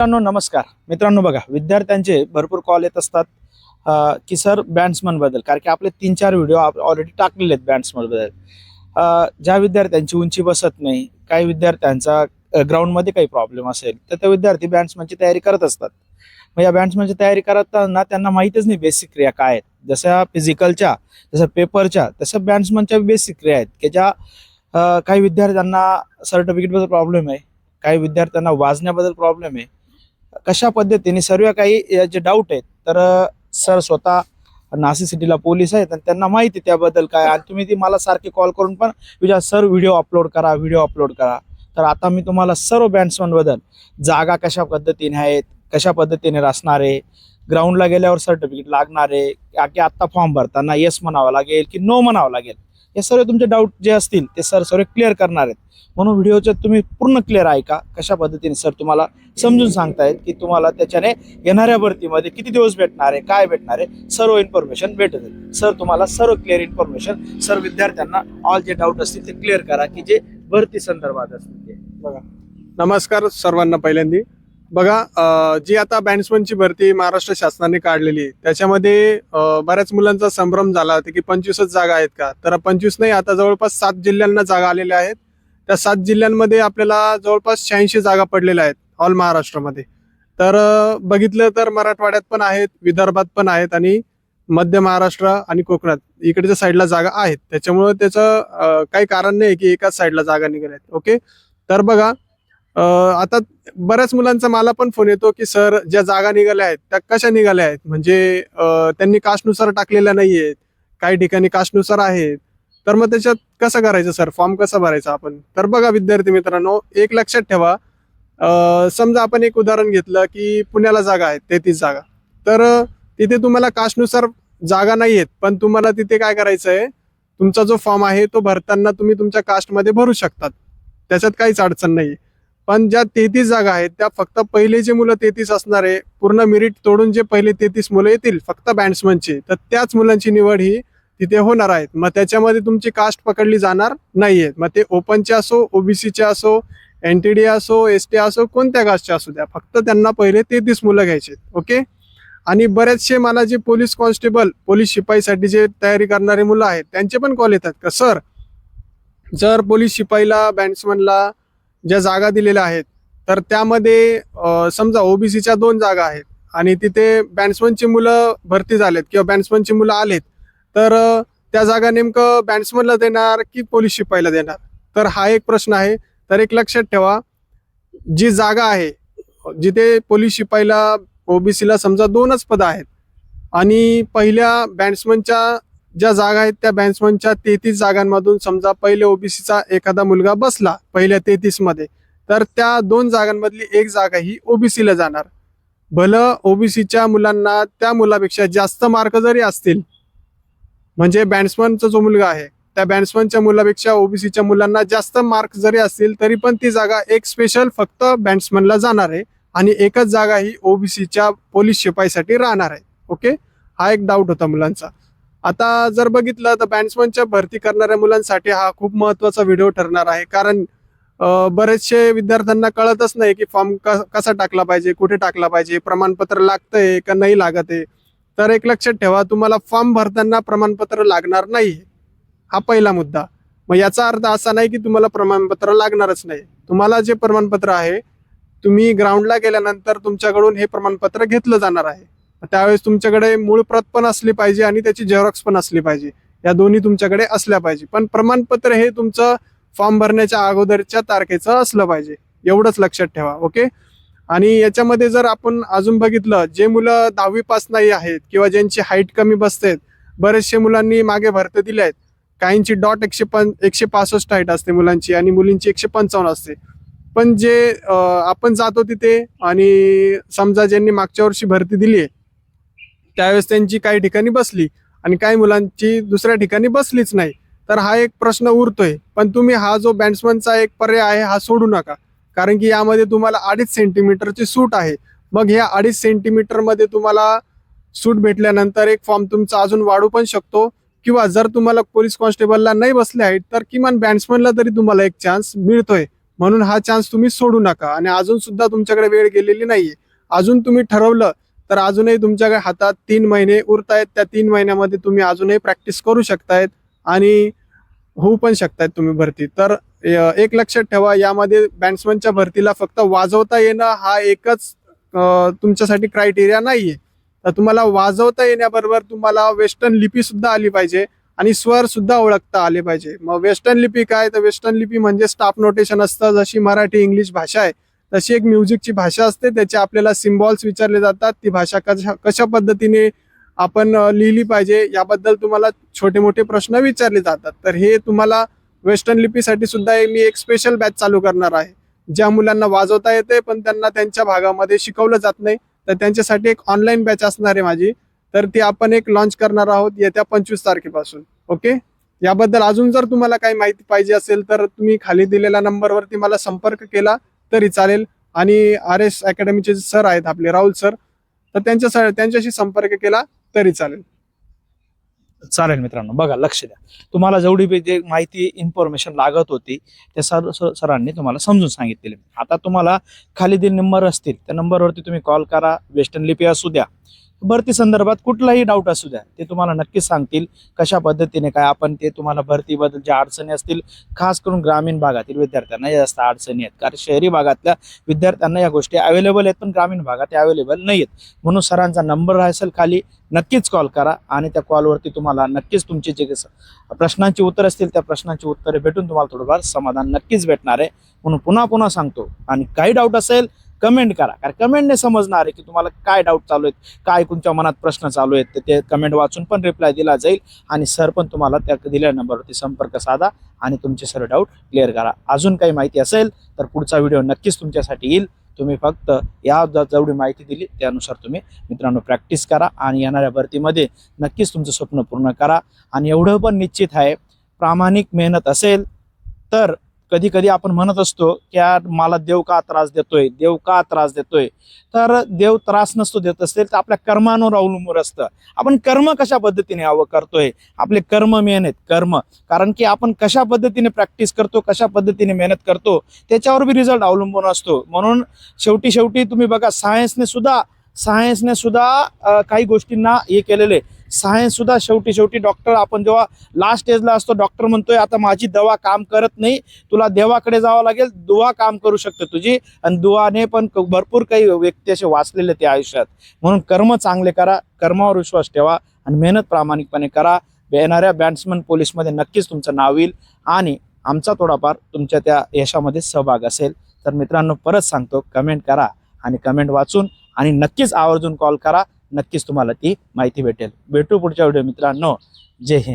मित्रांनो नमस्कार. मित्रांनो बघा विद्यार्थ्यांचे भरपूर कॉल येत असतात की सर बँड्समनबद्दल. कारण की आपले तीन चार व्हिडिओ ऑलरेडी टाकलेले आहेत बँड्समनबद्दल. ज्या विद्यार्थ्यांची उंची बसत नाही काही विद्यार्थ्यांचा ग्राउंडमध्ये काही प्रॉब्लेम असेल तर ते विद्यार्थी बँड्समनची तयारी करत असतात. मग या बँड्समनची तयारी करताना त्यांना माहीतच नाही बेसिक क्रिया काय आहेत. जशा फिजिकलच्या जसं पेपरच्या तशा बँड्समनच्या बेसिक क्रिया आहेत की ज्या काही विद्यार्थ्यांना सर्टिफिकेटबद्दल प्रॉब्लेम आहे काही विद्यार्थ्यांना वाजण्याबद्दल प्रॉब्लेम आहे कशा पद्धतीने सर्व काही जे डाऊट आहेत तर सर स्वतः नाशिक सिटीला पोलीस आहेत आणि त्यांना माहिती त्याबद्दल काय. आणि तुम्ही ती मला सारखे कॉल करून पण विचार सर व्हिडिओ अपलोड करा व्हिडिओ अपलोड करा. तर आता मी तुम्हाला सर्व बँड्समन जागा कशा पद्धतीने आहेत कशा पद्धतीने असणार आहे ग्राउंडला गेल्यावर सर्टिफिकेट लागणार आहे की आत्ता फॉर्म भरताना येस म्हणावं लागेल की नो म्हणावं लागेल? हे सर्व तुमचे डाऊट जे असतील ते सर सर्व क्लिअर करणार आहेत. म्हणून व्हिडिओचे तुम्ही पूर्ण क्लिअर ऐका कशा पद्धतीने सर तुम्हाला समजून सांगतायत की तुम्हाला त्याच्याने येणाऱ्या भरतीमध्ये किती दिवस भेटणार आहे काय भेटणार आहे सर्व इन्फॉर्मेशन भेटत सर तुम्हाला सर्व क्लिअर इन्फॉर्मेशन सर विद्यार्थ्यांना ऑल जे डाऊट असतील ते क्लिअर करा की जे भरती संदर्भात असतील ते. बघा नमस्कार सर्वांना पहिल्यांदी. बघा जी आता बँड्समनची भरती महाराष्ट्र शासनाने काढलेली आहे त्याच्यामध्ये बऱ्याच मुलांचा संभ्रम झाला होता की पंचवीसच जागा आहेत का? तर पंचवीस नाही आता जवळपास सात जिल्ह्यांना जागा आलेल्या आहेत. त्या सात जिल्ह्यांमध्ये आपल्याला जवळपास शहाऐंशी जागा पडलेल्या आहेत ऑल महाराष्ट्रामध्ये. तर बघितलं तर मराठवाड्यात पण आहेत विदर्भात पण आहेत आणि मध्य महाराष्ट्र आणि कोकणात. इकडच्या साईडला जागा आहेत. त्याच्यामुळे त्याचं काही कारण नाही की एकाच साईडला जागा निघाल्या आहेत. ओके? तर बघा आता बऱ्याच मुलांचा मला पण फोन येतो की सर ज्या जागा निघाल्या आहेत त्या कशा निघाल्या आहेत? म्हणजे त्यांनी कास्टनुसार टाकलेल्या नाही आहेत काही ठिकाणी कास्टनुसार आहेत. तर मग त्याच्यात कसं करायचं सर? फॉर्म कसा भरायचा आपण? तर बघा विद्यार्थी मित्रांनो एक लक्षात ठेवा. समजा आपण एक उदाहरण घेतलं की पुण्याला जागा आहेत तेहतीस जागा. तर तिथे तुम्हाला कास्टनुसार जागा नाही आहेत पण तुम्हाला तिथे काय करायचं आहे तुमचा जो फॉर्म आहे तो भरताना तुम्ही तुमच्या कास्टमध्ये भरू शकतात. त्याच्यात काहीच अडचण नाही पण ज्या तेहतीस जागा आहेत त्या फक्त पहिले जे मुलं तेहतीस असणार आहे. पूर्ण मेरिट तोडून जे पहिले तेहतीस मुलं येतील फक्त बॅट्समनची तर त्याच मुलांची निवड ही तिथे होणार आहेत मग त्याच्यामध्ये तुमची कास्ट पकडली जाणार नाहीये. मग ते ओपनचे असो ओबीसीचे असो एन टी डी असो एस टी असो कोणत्या कास्टचे असू द्या. फक्त त्यांना पहिले तेहतीस मुलं घ्यायचे ओके? आणि बरेचसे मला जे पोलीस कॉन्स्टेबल पोलीस शिपाईसाठी जे तयारी करणारे मुलं आहेत त्यांचे पण कॉल येतात का? सर जर पोलीस शिपाईला बँड्समनला ज्या जागा दिलेल्या आहेत तर त्यामध्ये समजा ओबीसीच्या दोन जागा आहेत आणि तिथे बॅट्समनची मुलं भरती झालेत किंवा बॅट्समनची मुलं आलेत तर त्या जागा नेमकं बॅट्समनला देणार की पोलीस शिपाईला देणार? तर हा एक प्रश्न आहे. तर एक लक्षात ठेवा जी जागा आहे जिथे पोलीस शिपाईला ओबीसीला समजा दोनच पदं आहेत आणि पहिल्या बॅट्समनच्या ज्या जागा आहेत त्या बॅट्समनच्या तेहतीस जागांमधून समजा पहिले ओबीसीचा एखादा मुलगा बसला पहिल्या तेहतीसमध्ये तर त्या दोन जागांमधली एक जागा ही ओबीसीला जाणार. भलं ओबीसीच्या मुलांना त्या मुलापेक्षा जास्त मार्क जरी असतील म्हणजे बॅट्समनचा जो मुलगा आहे त्या बॅट्समनच्या मुलापेक्षा ओबीसीच्या मुलांना जास्त मार्क जरी असतील तरी पण ती जागा एक स्पेशल फक्त बॅट्समनला जाणार आहे आणि एकच जागा ही ओबीसीच्या पोलीस शिपाईसाठी राहणार आहे. ओके? हा एक डाऊट होता मुलांचा. आता जर बघितलं तर बॅट्समनच्या भरती करणाऱ्या मुलांसाठी हा खूप महत्त्वाचा व्हिडिओ ठरणार आहे. कारण बरेचसे विद्यार्थ्यांना कळतच नाही की फॉर्म कसा टाकला पाहिजे कुठे टाकला पाहिजे प्रमाणपत्र लागतंय का नाही लागत आहे. तर एक लक्षात ठेवा तुम्हाला फॉर्म भरताना प्रमाणपत्र लागणार नाही हा पहिला मुद्दा. मग याचा अर्थ असा नाही की तुम्हाला प्रमाणपत्र लागणारच नाही. तुम्हाला जे प्रमाणपत्र आहे तुम्ही ग्राउंडला गेल्यानंतर तुमच्याकडून हे प्रमाणपत्र घेतलं जाणार आहे. त्यावेळेस तुमच्याकडे मूळ प्रत पण असली पाहिजे आणि त्याची झेरॉक्स पण असली पाहिजे. या दोन्ही तुमच्याकडे असल्या पाहिजे. पण प्रमाणपत्र हे तुमचं फॉर्म भरण्याच्या अगोदरच्या तारखेचं असलं पाहिजे. एवढंच लक्षात ठेवा ओके? आणि याच्यामध्ये जर आपण अजून बघितलं जे मुलं दहावी पास नाही आहेत किंवा ज्यांची हाईट कमी बसते बरेचसे मुलांनी मागे भरती दिले आहेत. काहींची डॉट एकशे पं एकशे पासष्ट हाईट असते मुलांची आणि मुलींची एकशे पंचावन्न असते. पण जे आपण जातो तिथे आणि समजा ज्यांनी मागच्या वर्षी भरती दिली आहे त्यावेळेस त्यांची काही ठिकाणी बसली आणि काही मुलांची दुसऱ्या ठिकाणी बसलीच नाही. तर हा एक प्रश्न उरतोय. पण तुम्ही हा जो बॅट्समनचा एक पर्याय आहे हा सोडू नका. कारण की यामध्ये तुम्हाला अडीच सेंटीमीटरची सूट आहे. मग ह्या अडीच सेंटीमीटरमध्ये तुम्हाला सूट भेटल्यानंतर एक फॉर्म तुमचा अजून वाढू पण शकतो. किंवा जर तुम्हाला पोलीस कॉन्स्टेबलला नाही बसले आहेत तर किमान बॅट्समनला तरी तुम्हाला एक चान्स मिळतोय. म्हणून हा चान्स तुम्ही सोडू नका. आणि अजून सुद्धा तुमच्याकडे वेळ गेलेली नाहीये. अजून तुम्ही ठरवलं तर अजूनही तुमच्याकडे हातात तीन महिने उरतायत. त्या तीन महिन्यामध्ये तुम्ही अजूनही प्रॅक्टिस करू शकतायत आणि होऊ पण शकतायत तुम्ही भरती. तर एक लक्षात ठेवा यामध्ये बॅट्समनच्या भरतीला फक्त वाजवता येणं हा एकच तुमच्यासाठी क्रायटेरिया नाहीये. तर तुम्हाला वाजवता येण्याबरोबर तुम्हाला वेस्टर्न लिपी सुद्धा आली पाहिजे आणि स्वर सुद्धा ओळखता आले पाहिजे. मग वेस्टर्न लिपी काय? तर वेस्टर्न लिपी म्हणजे स्टाफ नोटेशन असतं जशी मराठी इंग्लिश भाषा आहे. तशी एक म्युझिकची भाषा असते त्याचे आपल्याला सिम्बॉल्स विचारले जातात. ती भाषा कशा कशा पद्धतीने आपण लिहिली पाहिजे याबद्दल तुम्हाला छोटे मोठे प्रश्न विचारले जातात. तर हे तुम्हाला वेस्टर्न लिपीसाठी सुद्धा मी एक स्पेशल बॅच चालू करणार आहे. ज्या मुलांना वाजवता येते पण त्यांना त्यांच्या भागामध्ये शिकवलं जात नाही. तर त्यांच्यासाठी एक ऑनलाईन बॅच असणार आहे माझी. तर ती आपण एक लॉन्च करणार आहोत येत्या पंचवीस तारखेपासून. ओके याबद्दल अजून जर तुम्हाला काही माहिती पाहिजे असेल तर तुम्ही खाली दिलेल्या नंबरवरती मला संपर्क केला. तरी चालेल. आणि आर एस अकॅडमीचे सर आहेत आपले राहुल सर तर त्यांच्या त्यांच्याशी संपर्क केला तरी चालेल. चालेल मित्रांनो बघा लक्ष द्या. तुम्हाला जेवढी बी जे माहिती इन्फॉर्मेशन लागत होती त्या सर सर- सरांनी तुम्हाला समजून सांगितलेले. आता तुम्हाला खाली जे नंबर असतील त्या नंबरवरती तुम्ही कॉल करा वेस्टर्न लिपी असू द्या. भरती संदर्भात कुठलाही डाऊट असू द्या ते तुम्हाला नक्कीच सांगतील कशा पद्धतीने काय आपण ते तुम्हाला भरतीबद्दल ज्या अडचणी असतील खास करून ग्रामीण भागातील विद्यार्थ्यांना या जास्त अडचणी आहेत. कारण शहरी भागातल्या विद्यार्थ्यांना या गोष्टी अवेलेबल आहेत पण ग्रामीण भागात अवेलेबल नाही आहेत म्हणून सरांचा नंबर असेल खाली नक्कीच कॉल करा आणि त्या कॉलवरती तुम्हाला नक्कीच तुमचे जे प्रश्नांची उत्तर असतील त्या प्रश्नांची उत्तरे भेटून तुम्हाला थोडंफार समाधान नक्कीच भेटणार आहे. म्हणून पुन्हा पुन्हा सांगतो आणि काही डाऊट असेल कमेंट करा. कारण कमेंटने समजणार आहे की तुम्हाला काय डाऊट चालू आहेत काय तुमच्या मनात प्रश्न चालू आहेत तर ते कमेंट वाचून पण रिप्लाय दिला जाईल आणि सर पण तुम्हाला त्या दिलेल्या नंबरवरती संपर्क साधा आणि तुमचे सर्व डाऊट क्लिअर करा. अजून काही माहिती असेल तर पुढचा व्हिडिओ नक्कीच तुमच्यासाठी येईल. तुम्ही फक्त या जेवढी माहिती दिली त्यानुसार तुम्ही मित्रांनो प्रॅक्टिस करा आणि येणाऱ्या भरतीमध्ये नक्कीच तुमचं स्वप्न पूर्ण करा. आणि एवढं पण निश्चित आहे प्रामाणिक मेहनत असेल तर कधी कधी आपण म्हणत असतो की यार मला देव का त्रास देतोय? देव का त्रास देतोय? तर देव त्रास नसतो देत असेल तर आपल्या कर्मांवर अवलंबून असतं. आपण कर्म कशा पद्धतीने हवं करतोय? आपले कर्म मेहनत कर्म. कारण की आपण कशा पद्धतीने प्रॅक्टिस करतो कशा पद्धतीने मेहनत करतो त्याच्यावर बी रिझल्ट अवलंबून असतो. म्हणून शेवटी शेवटी तुम्ही बघा सायन्सने सुद्धा सायन्सने सुद्धा काही गोष्टींना हे केलेले. सायन्स सुद्धा शेवटी शेवटी डॉक्टर आपण जेव्हा लास्ट स्टेजला असतो डॉक्टर म्हणतोय आता माझी दवा काम करत नाही तुला देवाकडे जावं लागेल दुवा काम करू शकते तुझी. आणि दुवाने पण भरपूर काही व्यक्ती असे वाचलेले ते आयुष्यात. म्हणून कर्म चांगले करा कर्मावर विश्वास ठेवा आणि मेहनत प्रामाणिकपणे करा. येणाऱ्या बॅट्समन पोलीसमध्ये नक्कीच तुमचं नाव येईल आणि आमचा थोडाफार तुमच्या त्या यशामध्ये सहभाग असेल. तर मित्रांनो परत सांगतो कमेंट करा आणि कमेंट वाचून आणि नक्कीच आवर्जून कॉल करा. नक्कीच तुम्हाला ती माहिती भेटेल. भेटू पुढच्या व्हिडिओ मित्रांनो. जय हिंद.